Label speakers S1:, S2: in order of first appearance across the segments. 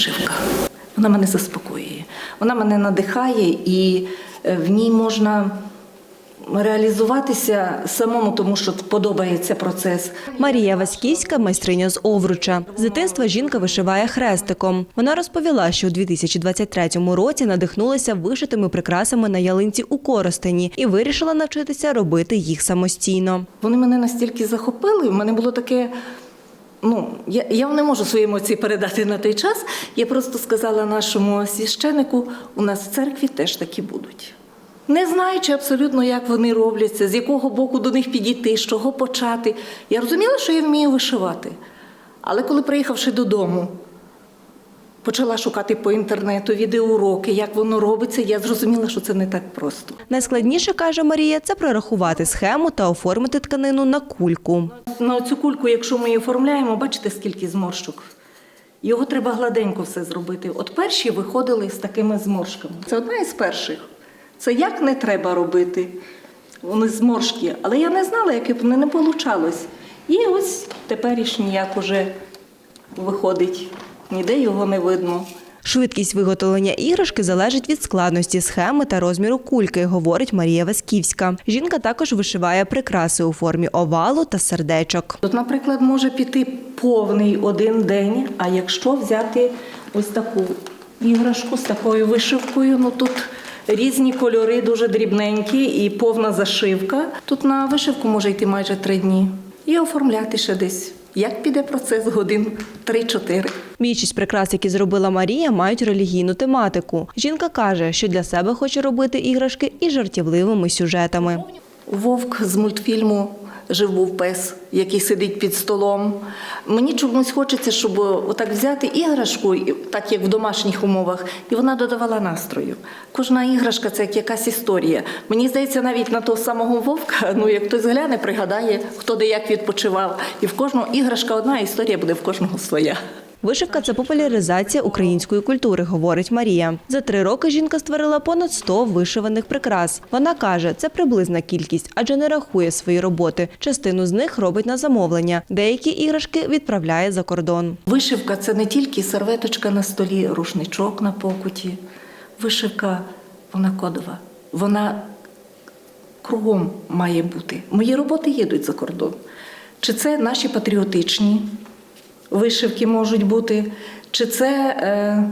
S1: вишивка. Вона мене заспокоює, вона мене надихає і е, в ній можна реалізуватися самому, тому що подобається процес.
S2: Марія Васьківська – майстриня з Овруча. З дитинства жінка вишиває хрестиком. Вона розповіла, що у 2023 році надихнулася вишитими прикрасами на ялинці у Коростені і вирішила навчитися робити їх самостійно.
S1: Вони мене настільки захопили, в мене було таке. Ну, я, я не можу свої емоції передати на той час. Я просто сказала нашому священику, у нас в церкві теж такі будуть. Не знаючи абсолютно, як вони робляться, з якого боку до них підійти, з чого почати. Я розуміла, що я вмію вишивати. Але коли приїхавши додому, почала шукати по інтернету відеоуроки, як воно робиться, я зрозуміла, що це не так просто.
S2: Найскладніше, каже Марія, це прорахувати схему та оформити тканину на кульку.
S1: На цю кульку, якщо ми її оформляємо, бачите, скільки зморщок. Його треба гладенько все зробити. От перші виходили з такими зморшками. Це одна із перших. Це як не треба робити. Вони зморшки. Але я не знала, як вони не вийшло. І ось теперішній як уже виходить. Ніде його не видно.
S2: Швидкість виготовлення іграшки залежить від складності схеми та розміру кульки, говорить Марія Васьківська. Жінка також вишиває прикраси у формі овалу та сердечок.
S1: Тут, наприклад, може піти повний один день, а якщо взяти ось таку іграшку з такою вишивкою, ну тут різні кольори, дуже дрібненькі і повна зашивка. Тут на вишивку може йти майже три дні. І оформляти ще десь. Як піде процес годин 3-4.
S2: Більшість прикрас, які зробила Марія, мають релігійну тематику. Жінка каже, що для себе хоче робити іграшки із жартівливими сюжетами.
S1: Вовк з мультфільму Жив був пес, який сидить під столом. Мені чомусь хочеться, щоб отак взяти іграшку, так як в домашніх умовах, і вона додавала настрою. Кожна іграшка це як якась історія. Мені здається, навіть на того самого вовка, ну як хтось гляне, пригадає, хто де як відпочивав. І в кожного іграшка одна, історія буде в кожного своя.
S2: Вишивка це популяризація української культури, говорить Марія. За три роки жінка створила понад 100 вишиваних прикрас. Вона каже, це приблизна кількість, адже не рахує свої роботи. Частину з них робить на замовлення. Деякі іграшки відправляє за кордон.
S1: Вишивка це не тільки серветочка на столі, рушничок на покуті. Вишивка вона кодова. Вона кругом має бути. Мої роботи їдуть за кордон. Чи це наші патріотичні вишивки можуть бути, чи це е,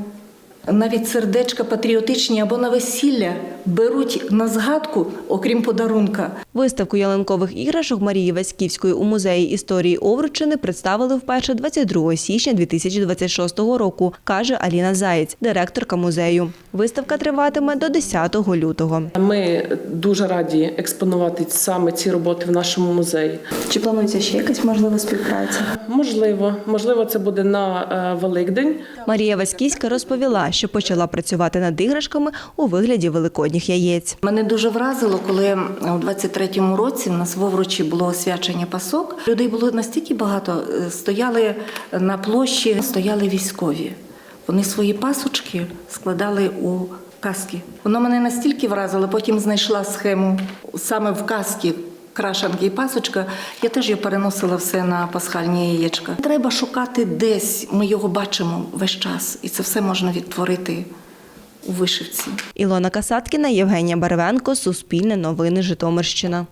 S1: навіть сердечка патріотичні або на весілля беруть на згадку, окрім подарунка.
S2: Виставку ялинкових іграшок Марії Васьківської у музеї історії Овруччини представили вперше 22 січня 2026 року, каже Аліна Заєць, директорка музею. Виставка триватиме до 10 лютого.
S3: Ми дуже раді експонувати саме ці роботи в нашому музеї.
S4: Чи планується ще якась можлива співпраця?
S3: Можливо, можливо, це буде на е, Великдень.
S2: Марія Васьківська розповіла, що почала працювати над іграшками у вигляді великодніх яєць.
S1: Мене дуже вразило, коли у 23-му році в нас в було освячення пасок. Людей було настільки багато, е, стояли на площі, стояли військові. Вони свої пасочки складали у каски. Воно мене настільки вразило, потім знайшла схему саме в каски. Крашанки і пасочка, я теж її переносила все на пасхальні яєчка. Треба шукати десь, ми його бачимо весь час, і це все можна відтворити вишивці.
S2: Ілона Касаткіна, Євгенія Барвенко, Суспільне новини Житомирщина.